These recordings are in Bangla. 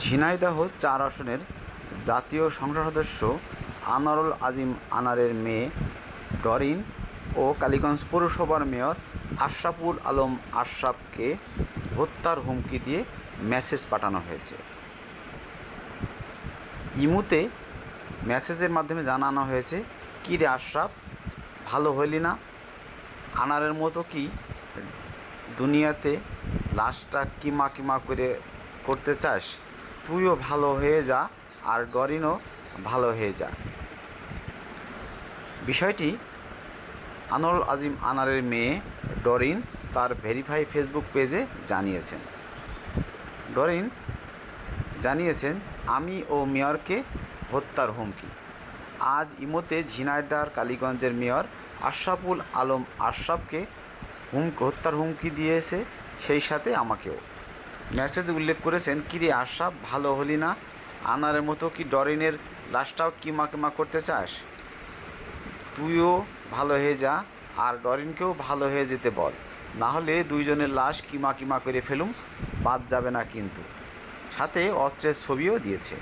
ঝিনাইদহ চার আসনের জাতীয় সংসদ সদস্য আনারুল আজিম আনারের মেয়ে ডরিন ও কালীগঞ্জ পৌরসভার মেয়র আশরাফুল আলম আশরাফকে হত্যার হুমকি দিয়ে মেসেজ পাঠানো হয়েছে। ইমুতে মেসেজের মাধ্যমে জানানো হয়েছে, কী রে আশরাফ, ভালো হইলি না? আনারের মতো কি দুনিয়াতে লাশটা কিমা কিমা করে করতে চাস? তুইও ভালো হয়ে যা আর ডরিনও ভালো হয়ে যা। বিষয়টি আনোয়ারুল আজিম আনারের মেয়ে ডরিন তার ভেরিফাই ফেসবুক পেজে জানিয়েছেন। ডরিন জানিয়েছেন, আমি ও মেয়রকে হত্যার হুমকি। আজ ইমোতে ঝিনাইদার কালীগঞ্জের মেয়র আশরাফুল আলম আশরাফকে হুম, হত্যার হুমকি দিয়েছে সেই সাথে আমাকেও। মেসেজ উল্লেখ করেছেন কিরে আশা, ভালো হলি না? আনারের মতো কি ডরিনের লাশটাও কিমা কিমা করতে চাস? তুইও ভালো হয়ে যা, আর ডরিনকেও ভালো হয়ে যেতে বল। না হলে দুইজনের লাশ কিমা কিমা করে ফেলুম, বাদ যাবে না কিন্তু। সাথে অস্ত্রের ছবিও দিয়েছে।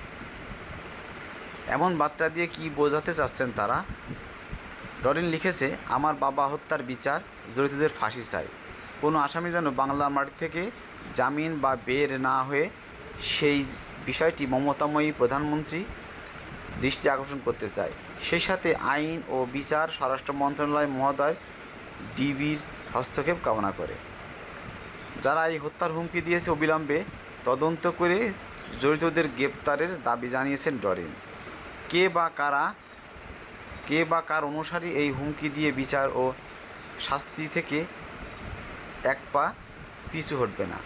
এমন বার্তা দিয়ে কি বোঝাতে চাচ্ছেন তারা? ডরিন লিখেছে, আমার বাবা হত্যার বিচার, জড়িতদের ফাঁসি চাই। কোনো আসামি যেন বাংলা মাটি থেকে জামিন বা বের না হয়ে সেই বিষয়টি মমতাময়ী প্রধানমন্ত্রী দৃষ্টি আকর্ষণ করতে চায়। সেই সাথে আইন ও বিচার, স্বরাষ্ট্র মন্ত্রণালয়, মহোদয়, ডিবির হস্তক্ষেপ কামনা করে। যারা এই হত্যার হুমকি দিয়েছে অবিলম্বে তদন্ত করে জড়িতদের গ্রেপ্তারের দাবি জানিয়েছেন ডরিন। কে বা কারা, কে বা কার অনুসারী এই হুমকি দিয়ে বিচার ও শাস্তি থেকে এক পা পিছু হটবে না।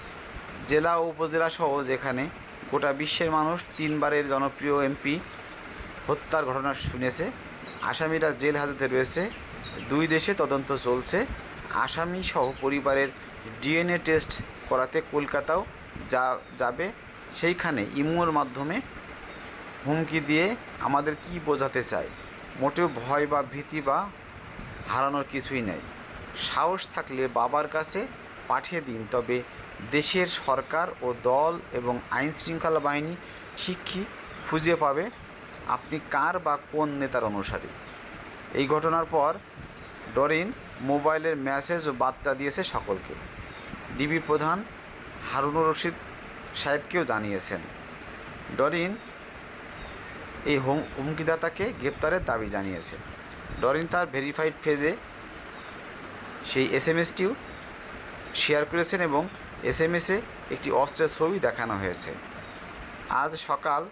জেলা ও উপজেলা সহ যেখানে গোটা বিশ্বের মানুষ তিনবারের জনপ্রিয় এমপি হত্যার ঘটনা শুনেছে, আসামিরা জেল হাজতে রয়েছে, দুই দেশে তদন্ত চলছে, আসামি সহ পরিবারের ডিএনএ টেস্ট করাতে কলকাতাও যা, যাবে, সেইখানে ইমোর মাধ্যমে হুমকি দিয়ে আমাদের কি বোঝাতে চায়? মোটেও ভয় বা ভীতি বা হারানোর কিছুই নেই। সাহস থাকলে বাবার কাছে পাঠিয়ে দিন, তবে দেশের সরকার ও দল এবং আইন শৃঙ্খলা বাহিনী ঠিকই খুঁজে পাবে? আপনি কার বা কোন নেতার অনুসারী? এই ঘটনার পর ডরিন মোবাইলের মেসেজ ও বার্তা দিয়েছে সকলকে। ডিবি প্রধান হারুনুর রশিদ সাহেবকেও জানিয়েছেন। ডরিন এই হুম, হুমকিদাতাকে গ্রেপ্তারের দাবি জানিয়েছে। ডরিন তার ভেরিফাইড পেজে সেই এস এম এসটিও শেয়ার করেছেন এবং এস এম এসে একটি অস্ত্রের ছবি দেখানো হয়েছে। আজ সকাল